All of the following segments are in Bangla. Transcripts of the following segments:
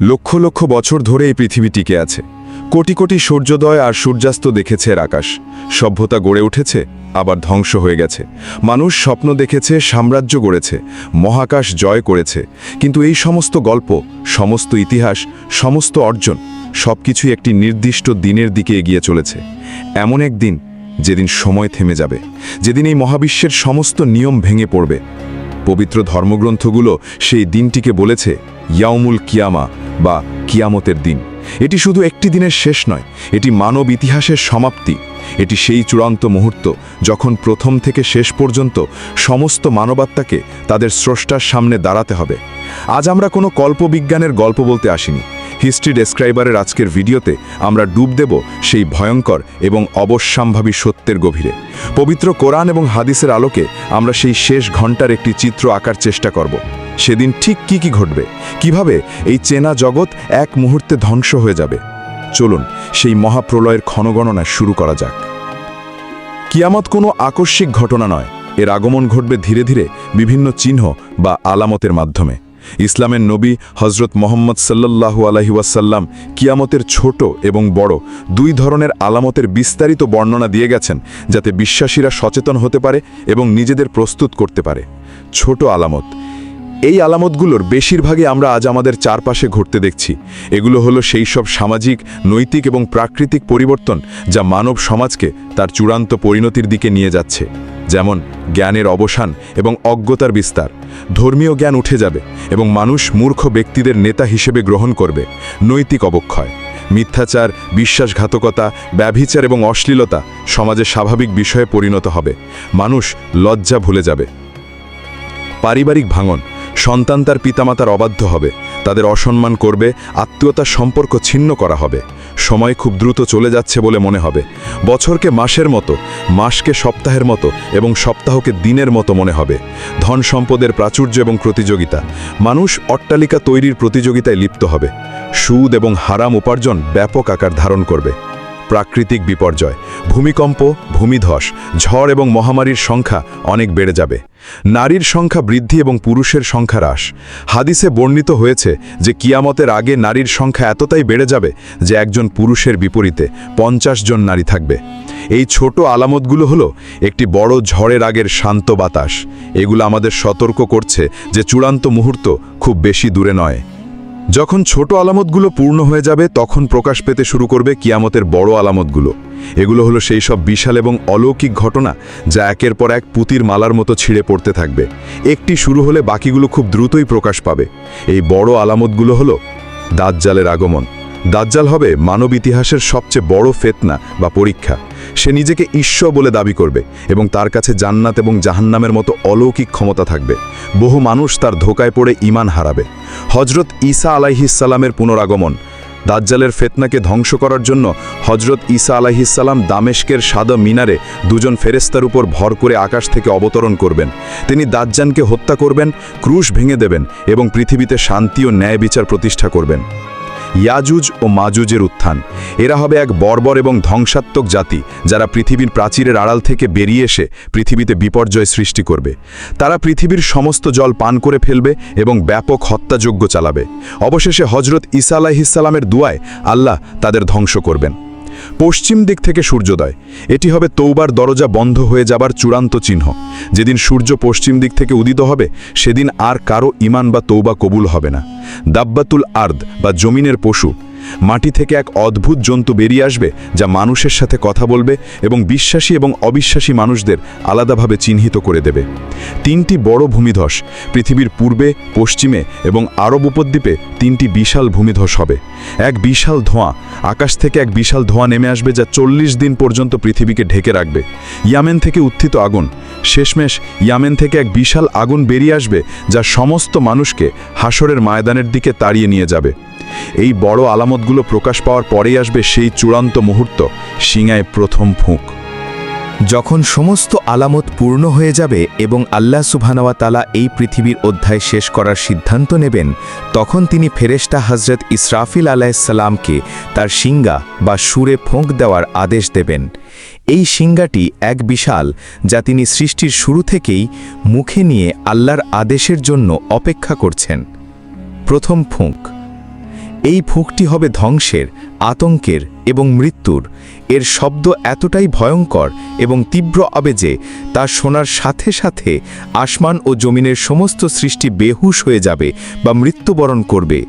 লক্ষ লক্ষ বছর ধরে এই পৃথিবী টিকে আছে। কোটি কোটি সূর্যোদয় আর সূর্যাস্ত দেখেছে এর আকাশ। সভ্যতা গড়ে উঠেছে, আবার ধ্বংস হয়ে গেছে। মানুষ স্বপ্ন দেখেছে, সাম্রাজ্য গড়েছে, মহাকাশ জয় করেছে। কিন্তু এই সমস্ত গল্প, সমস্ত ইতিহাস, সমস্ত অর্জন, সবকিছুই একটি নির্দিষ্ট দিনের দিকে এগিয়ে চলেছে। এমন এক দিন, যেদিন সময় থেমে যাবে, যেদিন এই মহাবিশ্বের সমস্ত নিয়ম ভেঙে পড়বে। পবিত্র ধর্মগ্রন্থগুলো সেই দিনটিকে বলেছে ইয়াউমুল কিয়ামা বা কিয়ামতের দিন। এটি শুধু একটি দিনের শেষ নয়, এটি মানব ইতিহাসের সমাপ্তি। এটি সেই চূড়ান্ত মুহূর্ত যখন প্রথম থেকে শেষ পর্যন্ত সমস্ত মানবাত্মাকে তাদের স্রষ্টার সামনে দাঁড়াতে হবে। আজ আমরা কোনো কল্পবিজ্ঞানের গল্প বলতে আসিনি। হিস্ট্রি ডেসক্রাইবারের আজকের ভিডিওতে আমরা ডুব দেব সেই ভয়ঙ্কর এবং অবশ্যম্ভাবী সত্যের গভীরে। পবিত্র কোরআন এবং হাদিসের আলোকে আমরা সেই শেষ ঘণ্টার একটি চিত্র আঁকার চেষ্টা করব। সেদিন ঠিক কি কি ঘটবে? কীভাবে এই চেনা জগৎ এক মুহূর্তে ধ্বংস হয়ে যাবে? চলুন, সেই মহাপ্রলয়ের ক্ষণগণনা শুরু করা যাক। কিয়ামত কোনো আকস্মিক ঘটনা নয়। এর আগমন ঘটবে ধীরে ধীরে বিভিন্ন চিহ্ন বা আলামতের মাধ্যমে। ইসলামের নবী হজরত মোহাম্মদ সাল্লাল্লাহু আলহি ওয়াসাল্লাম কিয়ামতের ছোট এবং বড় দুই ধরনের আলামতের বিস্তারিত বর্ণনা দিয়ে গেছেন যাতে বিশ্বাসীরা সচেতন হতে পারে এবং নিজেদের প্রস্তুত করতে পারে। ছোট আলামত এই আলামতগুলোর বেশিরভাগই আমরা আজ আমাদের চারপাশে ঘটতে দেখছি। এগুলো হলো সেই সব সামাজিক, নৈতিক এবং প্রাকৃতিক পরিবর্তন যা মানব সমাজকে তার চূড়ান্ত পরিণতির দিকে নিয়ে যাচ্ছে। যেমন জ্ঞানের অবসান এবং অজ্ঞতার বিস্তার। ধর্মীয় জ্ঞান উঠে যাবে এবং মানুষ মূর্খ ব্যক্তিদের নেতা হিসেবে গ্রহণ করবে। নৈতিক অবক্ষয়। মিথ্যাচার, বিশ্বাসঘাতকতা, ব্যভিচার এবং অশ্লীলতা সমাজে স্বাভাবিক বিষয়ে পরিণত হবে। মানুষ লজ্জা ভুলে যাবে। পারিবারিক ভাঙন। সন্তান তার পিতামাতার অবাধ্য হবে, তাদের অসম্মান করবে, আত্মীয়তার সম্পর্ক ছিন্ন করা হবে। সময় খুব দ্রুত চলে যাচ্ছে বলে মনে হবে। বছরকে মাসের মতো, মাসকে সপ্তাহের মতো এবং সপ্তাহকে দিনের মতো মনে হবে। ধন সম্পদের প্রাচুর্য এবং প্রতিযোগিতা, মানুষ অট্টালিকা তৈরির প্রতিযোগিতায় লিপ্ত হবে। সুদ এবং হারাম উপার্জন ব্যাপক আকার ধারণ করবে। প্রাকৃতিক বিপর্যয়, ভূমিকম্প, ভূমিধস, ঝড় এবং মহামারীর সংখ্যা অনেক বেড়ে যাবে। নারীর সংখ্যা বৃদ্ধি এবং পুরুষের সংখ্যা হ্রাস। হাদিসে বর্ণিত হয়েছে যে কিয়ামতের আগে নারীর সংখ্যা এতটাই বেড়ে যাবে যে একজন পুরুষের বিপরীতে পঞ্চাশ জন নারী থাকবে। এই ছোট আলামতগুলো হলো একটি বড় ঝড়ের আগের শান্ত বাতাস। এগুলো আমাদের সতর্ক করছে যে চূড়ান্ত মুহূর্ত খুব বেশি দূরে নয়। যখন ছোট আলামতগুলো পূর্ণ হয়ে যাবে, তখন প্রকাশ পেতে শুরু করবে কিয়ামতের বড় আলামতগুলো। এগুলো হলো সেই সব বিশাল এবং অলৌকিক ঘটনা যা একের পর এক পুতির মালার মতো ছিঁড়ে পড়তে থাকবে। একটি শুরু হলে বাকিগুলো খুব দ্রুতই প্রকাশ পাবে। এই বড় আলামতগুলো হলো দাজ্জালের আগমন। দাজ্জাল হবে মানব ইতিহাসের সবচেয়ে বড় ফেতনা বা পরীক্ষা। সে নিজেকে ঈশ্বর বলে দাবি করবে এবং তার কাছে জান্নাত এবং জাহান্নামের মতো অলৌকিক ক্ষমতা থাকবে। বহু মানুষ তার ধোকায় পড়ে ইমান হারাবে। হজরত ঈসা আলাইহিসাল্লামের পুনরাগমন, দাজ্জালের ফেতনাকে ধ্বংস করার জন্য হজরত ঈসা আলাইহিসাল্লাম দামেশকের সাদা মিনারে দুজন ফেরেস্তার উপর ভর করে আকাশ থেকে অবতরণ করবেন। তিনি দাজ্জানকে হত্যা করবেন, ক্রুশ ভেঙে দেবেন এবং পৃথিবীতে শান্তি ও ন্যায় বিচার প্রতিষ্ঠা করবেন। ইয়াজুজ ও মাজুজের উত্থান। এরা হবে এক বর্বর এবং ধ্বংসাত্মক জাতি, যারা পৃথিবীর প্রাচীরের আড়াল থেকে বেরিয়ে এসে পৃথিবীতে বিপর্যয় সৃষ্টি করবে। তারা পৃথিবীর সমস্ত জল পান করে ফেলবে এবং ব্যাপক হত্যাযোগ্য চালাবে। অবশেষে হজরত ইসা আলাহিসাল্লামের দুয়ায় আল্লাহ তাদের ধ্বংস করবেন। পশ্চিম দিক থেকে সূর্যোদয়। এটি হবে তৌবার দরজা বন্ধ হয়ে যাবার চূড়ান্ত চিহ্ন। যেদিন সূর্য পশ্চিম দিক থেকে উদিত হবে, সেদিন আর কারও ইমান বা তৌবা কবুল হবে না। দাব্বাতুল আর্দ বা জমিনের পশু মাটি থেকে এক অদ্ভুত জন্তু বেরিয়ে আসবে যা মানুষের সাথে কথা বলবে এবং বিশ্বাসী এবং অবিশ্বাসী মানুষদের আলাদাভাবে চিহ্নিত করে দেবে। তিনটি বড় ভূমিধস, পৃথিবীর পূর্বে, পশ্চিমে এবং আরব উপদ্বীপে তিনটি বিশাল ভূমিধস হবে। এক বিশাল ধোঁয়া, আকাশ থেকে এক বিশাল ধোঁয়া নেমে আসবে যা চল্লিশ দিন পর্যন্ত পৃথিবীকে ঢেকে রাখবে। ইয়ামেন থেকে উত্থিত আগুন, শেষমেশ ইয়ামেন থেকে এক বিশাল আগুন বেরিয়ে আসবে যা সমস্ত মানুষকে হাসরের ময়দানের দিকে তাড়িয়ে নিয়ে যাবে। এই বড় আলামতগুলো প্রকাশ পাওয়ার পরেই আসবে সেই চূড়ান্ত মুহূর্ত সিঙায় প্রথম ফুঁক। যখন সমস্ত আলামত পূর্ণ হয়ে যাবে এবং আল্লাহ সুবহানাওয়া তালা এই পৃথিবীর অধ্যায় শেষ করার সিদ্ধান্ত নেবেন, তখন তিনি ফেরেশতা হজরত ইসরাফিল আলাইসাল্লামকে তার সিঙ্গা বা সুরে ফোঁক দেওয়ার আদেশ দেবেন। এই সিঙ্গাটি এক বিশাল, যা তিনি সৃষ্টির শুরু থেকেই মুখে নিয়ে আল্লাহর আদেশের জন্য অপেক্ষা করছেন। প্রথম ফুঁক। এই ফুঁকটি হবে ধ্বংসের, আতঙ্কের এবং মৃত্যুর। এর শব্দ এতটাই ভয়ঙ্কর এবং তীব্র যে তা শোনার সাথে সাথে আসমান ও জমিনের সমস্ত সৃষ্টি বেহুশ হয়ে যাবে বা মৃত্যুবরণ করবে।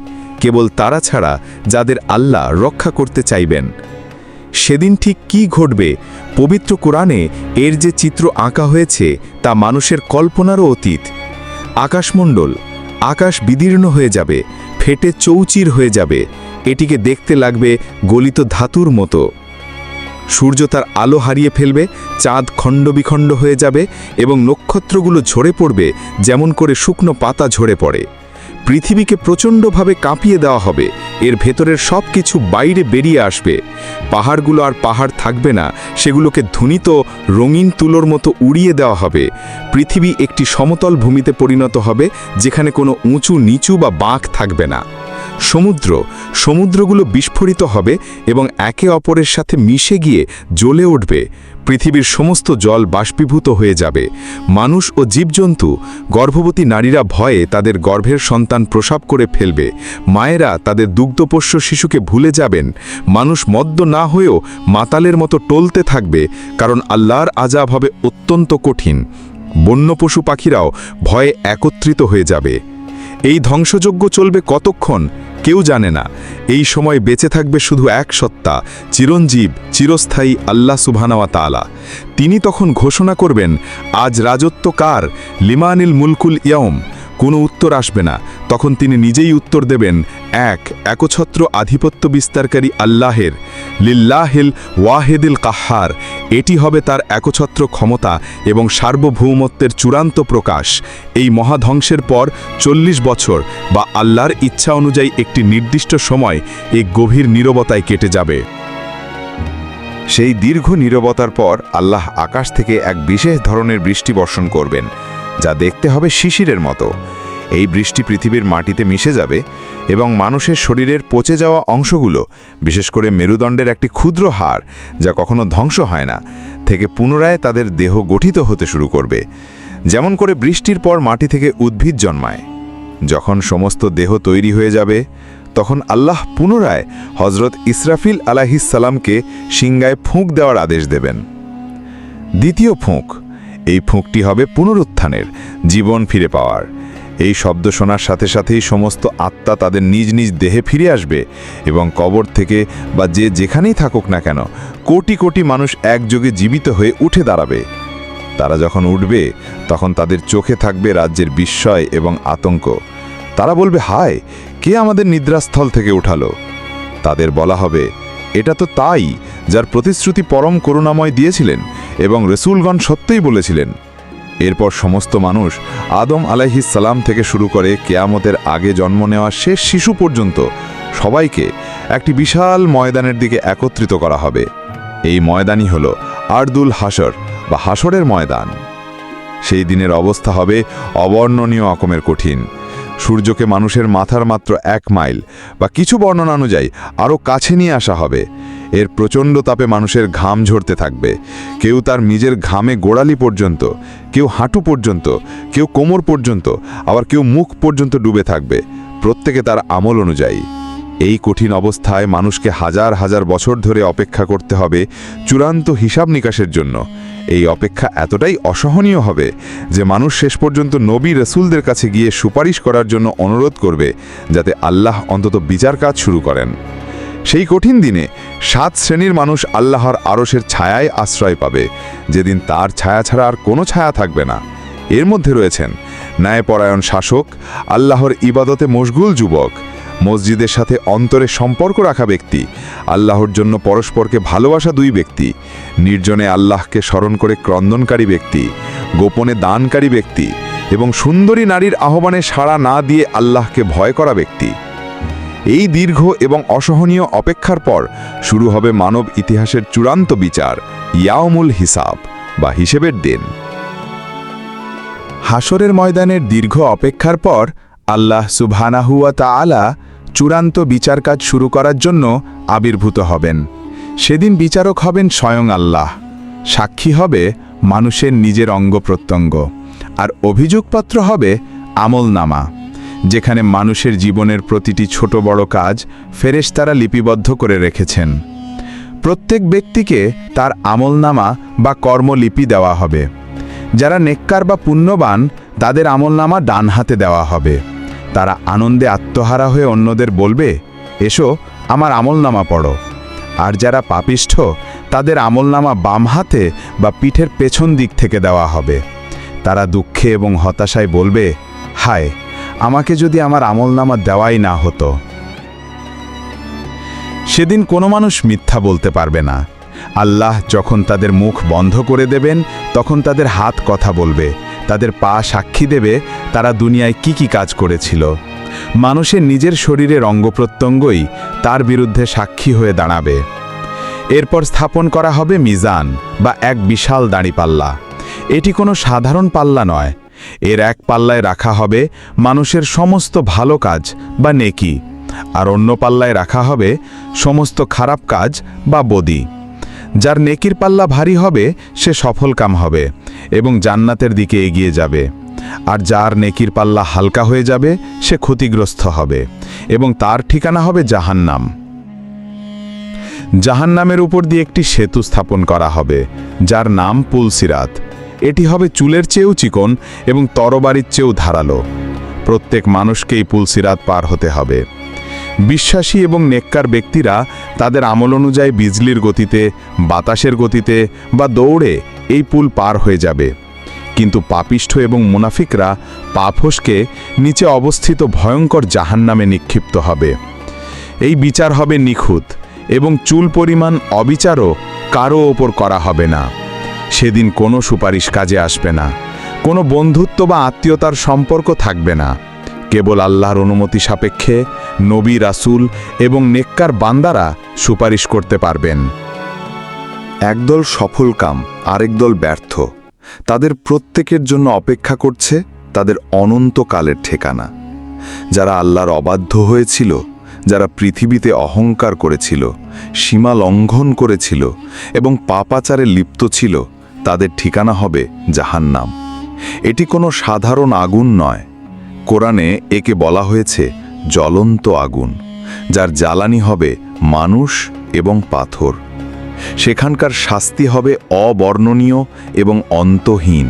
কেবল তারা ছাড়া যাদের আল্লাহ রক্ষা করতে চাইবেন। সেদিন ঠিক কি ঘটবে? পবিত্র কোরআনে এর যে চিত্র আঁকা হয়েছে, তা মানুষের কল্পনারও অতীত। আকাশমণ্ডল, আকাশ বিদীর্ণ হয়ে যাবে ফেটে চৌচির হয়ে যাবে। এটিকে দেখতে লাগবে গলিত ধাতুর মতো। সূর্য তার আলো হারিয়ে ফেলবে, চাঁদ খণ্ডবিখণ্ড হয়ে যাবে এবং নক্ষত্রগুলো ঝরে পড়বে, যেমন করে শুকনো পাতা ঝরে পড়ে। পৃথিবীকে প্রচণ্ডভাবে কাঁপিয়ে দেওয়া হবে। এর ভেতরের সব কিছু বাইরে বেরিয়ে আসবে। পাহাড়গুলো আর পাহাড় থাকবে না, সেগুলোকে ধুনিত রঙিন তুলোর মতো উড়িয়ে দেওয়া হবে। পৃথিবী একটি সমতল ভূমিতে পরিণত হবে, যেখানে কোনো উঁচু, নিচু বা বাঁক থাকবে না। সমুদ্র। সমুদ্রগুলো বিস্ফোরিত হবে এবং একে অপরের সাথে মিশে গিয়ে জ্বলে উঠবে। পৃথিবীর সমস্ত জল বাষ্পীভূত হয়ে যাবে। মানুষ ও জীবজন্তু, গর্ভবতী নারীরা ভয়ে তাদের গর্ভের সন্তান প্রসাব করে ফেলবে। মায়েরা তাদের দুগ্ধপোষ্য শিশুকে ভুলে যাবেন। মানুষ মদ্য না হয়েও মাতালের মতো টলতে থাকবে, কারণ আল্লাহর আজাব হবে অত্যন্ত কঠিন। বন্য পশু পাখিরাও ভয়ে একত্রিত হয়ে যাবে। এই ধ্বংসযজ্ঞ চলবে কতক্ষণ? কেউ জানে না। এই সময় বেঁচে থাকবে শুধু এক সত্তা, চিরঞ্জীব, চিরস্থায়ী আল্লাহ সুবহানাওয়া তাআলা। তিনি তখন ঘোষণা করবেন, আজ রাজত্ব কার? লিমানিল মুলকুল ইয়ম কোনো উত্তর আসবে না। তখন তিনি নিজেই উত্তর দেবেন, এক একছত্র আধিপত্য বিস্তারকারী আল্লাহের। লিল্লাহিল ওয়াহেদিল কাহার। এটি হবে তার একছত্র ক্ষমতা এবং সার্বভৌমত্বের চূড়ান্ত প্রকাশ। এই মহাধ্বংসের পর চল্লিশ বছর বা আল্লাহর ইচ্ছা অনুযায়ী একটি নির্দিষ্ট সময় এই গভীর নীরবতায় কেটে যাবে। সেই দীর্ঘ নীরবতার পর আল্লাহ আকাশ থেকে এক বিশেষ ধরনের বৃষ্টি বর্ষণ করবেন, যা দেখতে হবে শিশিরের মতো। এই বৃষ্টি পৃথিবীর মাটিতে মিশে যাবে এবং মানুষের শরীরের পচে যাওয়া অংশগুলো, বিশেষ করে মেরুদণ্ডের একটি ক্ষুদ্র হাড়, যা কখনো ধ্বংস হয় না, থেকে পুনরায় তাদের দেহ গঠিত হতে শুরু করবে। যেমন করে বৃষ্টির পর মাটি থেকে উদ্ভিদ জন্মায়। যখন সমস্ত দেহ তৈরি হয়ে যাবে, তখন আল্লাহ পুনরায় হজরত ইসরাফিল আলাহিসাল্লামকে সিংগায় ফুঁক দেওয়ার আদেশ দেবেন। দ্বিতীয় ফুঁক, এই ফুঁকটি হবে পুনরুত্থানের, জীবন ফিরে পাওয়ার। এই শব্দ শোনার সাথে সাথেই সমস্ত আত্মা তাদের নিজ নিজ দেহে ফিরে আসবে এবং কবর থেকে বা যে যেখানেই থাকুক না কেন, কোটি কোটি মানুষ একযোগে জীবিত হয়ে উঠে দাঁড়াবে। তারা যখন উঠবে, তখন তাদের চোখে থাকবে রাজ্যের বিস্ময় এবং আতঙ্ক। তারা বলবে, হায়, কে আমাদের নিদ্রাস্থল থেকে উঠালো? তাদের বলা হবে, এটা তো তাই যার প্রতিশ্রুতি পরম করুণাময় দিয়েছিলেন এবং রসুলগণ সত্যই বলেছিলেন। এরপর সমস্ত মানুষ আদম আলাইহিসাল্লাম থেকে শুরু করে কেয়ামতের আগে জন্ম নেওয়া শেষ শিশু পর্যন্ত সবাইকে একটি বিশাল ময়দানের দিকে একত্রিত করা হবে। এই ময়দানই হল আর্দুল হাসর বা হাসরের ময়দান। সেই দিনের অবস্থা হবে অবর্ণনীয় রকমের কঠিন। সূর্যকে মানুষের মাথার মাত্র এক মাইল বা কিছু বর্ণনা অনুযায়ী আরও কাছে নিয়ে আসা হবে। এর প্রচণ্ড তাপে মানুষের ঘাম ঝরতে থাকবে। কেউ তার নিজের ঘামে গোড়ালি পর্যন্ত, কেউ হাঁটু পর্যন্ত, কেউ কোমর পর্যন্ত, আবার কেউ মুখ পর্যন্ত ডুবে থাকবে। প্রত্যেকে তার আমল অনুযায়ী। এই কঠিন অবস্থায় মানুষকে হাজার হাজার বছর ধরে অপেক্ষা করতে হবে চূড়ান্ত হিসাব নিকাশের জন্য। এই অপেক্ষা এতটাই অসহনীয় হবে যে মানুষ শেষ পর্যন্ত নবী রসুলদের কাছে গিয়ে সুপারিশ করার জন্য অনুরোধ করবে, যাতে আল্লাহ অন্তত বিচার কাজ শুরু করেন। সেই কঠিন দিনে সাত শ্রেণির মানুষ আল্লাহর আরশের ছায়ায় আশ্রয় পাবে। যেদিন তার ছায়া ছাড়া আর কোনো ছায়া থাকবে না। এর মধ্যে রয়েছেন ন্যায়পরায়ণ শাসক, আল্লাহর ইবাদতে মশগুল যুবক, মসজিদের সাথে অন্তরে সম্পর্ক রাখা ব্যক্তি, আল্লাহর জন্য পরস্পরকে ভালোবাসা দুই ব্যক্তি, নির্জনে আল্লাহকে স্মরণ করে ক্রন্দনকারী ব্যক্তি, গোপনে দানকারী ব্যক্তি এবং সুন্দরী নারীর আহ্বানে সাড়া না দিয়ে আল্লাহকে ভয় করা ব্যক্তি। এই দীর্ঘ এবং অসহনীয় অপেক্ষার পর শুরু হবে মানব ইতিহাসের চূড়ান্ত বিচার, ইয়াওমুল হিসাব বা হিসেবের দিন। হাসরের ময়দানের দীর্ঘ অপেক্ষার পর আল্লাহ সুবহানাহুয়া তাআলা চূড়ান্ত বিচার কাজ শুরু করার জন্য আবির্ভূত হবেন। সেদিন বিচারক হবেন স্বয়ং আল্লাহ। সাক্ষী হবে মানুষের নিজের অঙ্গ প্রত্যঙ্গ। আর অভিযোগপত্র হবে আমলনামা। যেখানে মানুষের জীবনের প্রতিটি ছোট বড় কাজ ফেরেশতারা লিপিবদ্ধ করে রেখেছেন। প্রত্যেক ব্যক্তিকে তার আমলনামা বা কর্মলিপি দেওয়া হবে। যারা নেককার বা পুণ্যবান, তাদের আমলনামা ডান হাতে দেওয়া হবে। তারা আনন্দে আত্মহারা হয়ে অন্যদের বলবে, এসো, আমার আমলনামা পড়ো। আর যারা পাপিষ্ঠ, তাদের আমলনামা বাম হাতে বা পিঠের পেছন দিক থেকে দেওয়া হবে। তারা দুঃখে এবং হতাশায় বলবে, হায় আমাকে যদি আমার আমলনামা দেওয়াই না হতো। সেদিন কোনো মানুষ মিথ্যা বলতে পারবে না। আল্লাহ যখন তাদের মুখ বন্ধ করে দেবেন, তখন তাদের হাত কথা বলবে, তাদের পা সাক্ষী দেবে, তারা দুনিয়ায় কি কি কাজ করেছিল। মানুষের নিজের শরীরের অঙ্গপ্রত্যঙ্গই তার বিরুদ্ধে সাক্ষী হয়ে দাঁড়াবে। এরপর স্থাপন করা হবে মিজান বা এক বিশাল দাঁড়িপাল্লা। এটি কোনো সাধারণ পাল্লা নয় এর এক পাল্লায় রাখা হবে মানুষের সমস্ত ভালো কাজ বা নেকি, আর অন্য পাল্লায় রাখা হবে সমস্ত খারাপ কাজ বা বদি। যার নেকির পাল্লা ভারী হবে, সে সফলকাম হবে এবং জান্নাতের দিকে এগিয়ে যাবে। আর যার নেকির পাল্লা হালকা হয়ে যাবে, সে ক্ষতিগ্রস্ত হবে এবং তার ঠিকানা হবে জাহান্নাম। জাহান্নামের উপর দিয়ে একটি সেতু স্থাপন করা হবে, যার নাম পুলসিরাত। এটি হবে চুলের চেয়েও চিকন এবং তরবারির চেয়েও ধারালো। প্রত্যেক মানুষকেই পুলসিরাত পার হতে হবে। বিশ্বাসী এবং নেককার ব্যক্তিরা তাদের আমল অনুযায়ী বিজলির গতিতে, বাতাসের গতিতে বা দৌড়ে এই পুল পার হয়ে যাবে। কিন্তু পাপিষ্ঠ এবং মুনাফিকরা পাফসকে নিচে অবস্থিত ভয়ঙ্কর জাহান্নামে নিক্ষিপ্ত হবে। এই বিচার হবে নিখুঁত এবং চুল পরিমাণ অবিচারও কারও ওপর করা হবে না। সেদিন কোনো সুপারিশ কাজে আসবে না, কোনো বন্ধুত্ব বা আত্মীয়তার সম্পর্ক থাকবে না। কেবল আল্লাহর অনুমতি সাপেক্ষে নবী, রাসুল এবং নেককার বান্দারা সুপারিশ করতে পারবেন। একদল সফল কাম, আরেক দল ব্যর্থ। তাদের প্রত্যেকের জন্য অপেক্ষা করছে তাদের অনন্তকালের ঠিকানা। যারা আল্লাহর অবাধ্য হয়েছিল, যারা পৃথিবীতে অহংকার করেছিল, সীমা লঙ্ঘন করেছিল এবং পাপাচারে লিপ্ত ছিল তাদের ঠিকানা হবে জাহান্নাম। এটি কোনো সাধারণ আগুন নয়। কোরআনে একে বলা হয়েছে জ্বলন্ত আগুন, যার জ্বালানি হবে মানুষ এবং পাথর। সেখানকার শাস্তি হবে অবর্ণনীয় এবং অন্তহীন।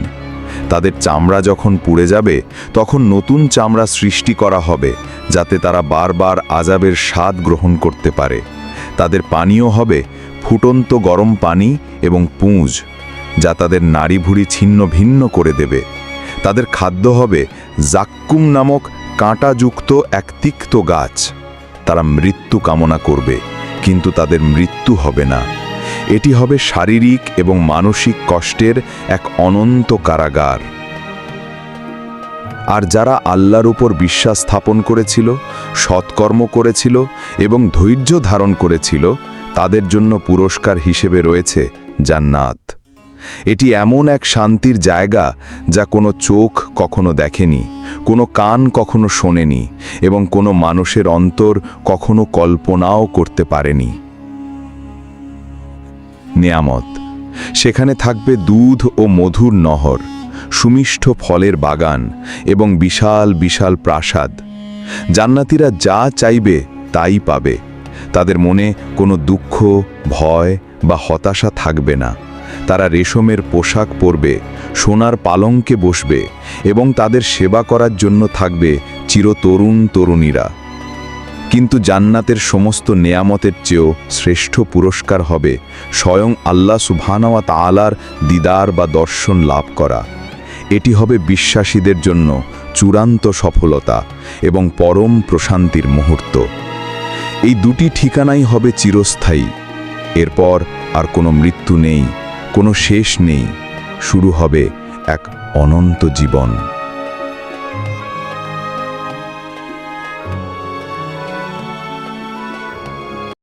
তাদের চামড়া যখন পুড়ে যাবে, তখন নতুন চামড়া সৃষ্টি করা হবে, যাতে তারা বারবার আজাবের স্বাদ গ্রহণ করতে পারে। তাদের পানীয় হবে ফুটন্ত গরম পানি এবং পুঁজ। যা তাদের নাড়ি ভুড়ি ছিন্ন ভিন্ন করে দেবে। তাদের খাদ্য হবে জাক্কুম নামক কাঁটাযুক্ত এক তিক্ত গাছ। তারা মৃত্যু কামনা করবে, কিন্তু তাদের মৃত্যু হবে না। এটি হবে শারীরিক এবং মানসিক কষ্টের এক অনন্ত কারাগার। আর যারা আল্লাহর উপর বিশ্বাস স্থাপন করেছিল, সৎকর্ম করেছিল এবং ধৈর্য ধারণ করেছিল, তাদের জন্য পুরস্কার হিসেবে রয়েছে জান্নাত। এটি এমন এক শান্তির জায়গা যা কোনো চোখ কখনো দেখেনি, কোনো কান কখনো শোনেনি এবং কোনো মানুষের অন্তর কখনো কল্পনাও করতে পারেনি। নেয়ামত, সেখানে থাকবে দুধ ও মধুর নহর সুমিষ্ঠ ফলের বাগান এবং বিশাল বিশাল প্রাসাদ। জান্নাতিরা যা চাইবে তাই পাবে, তাদের মনে কোনো দুঃখ, ভয় বা হতাশা থাকবে না। তারা রেশমের পোশাক পরবে, সোনার পালঙ্কে বসবে এবং তাদের সেবা করার জন্য থাকবে চিরতরুণ তরুণীরা। কিন্তু জান্নাতের সমস্ত নেয়ামতের চেয়েও শ্রেষ্ঠ পুরস্কার হবে স্বয়ং আল্লাহ সুবহানাওয়া তালার দিদার বা দর্শন লাভ করা। এটি হবে বিশ্বাসীদের জন্য চূড়ান্ত সফলতা এবং পরম প্রশান্তির মুহূর্ত। এই দুটি ঠিকানাই হবে চিরস্থায়ী। এরপর আর কোনো মৃত্যু নেই। কোনো শেষ নেই শুরু হবে এক অনন্ত জীবন।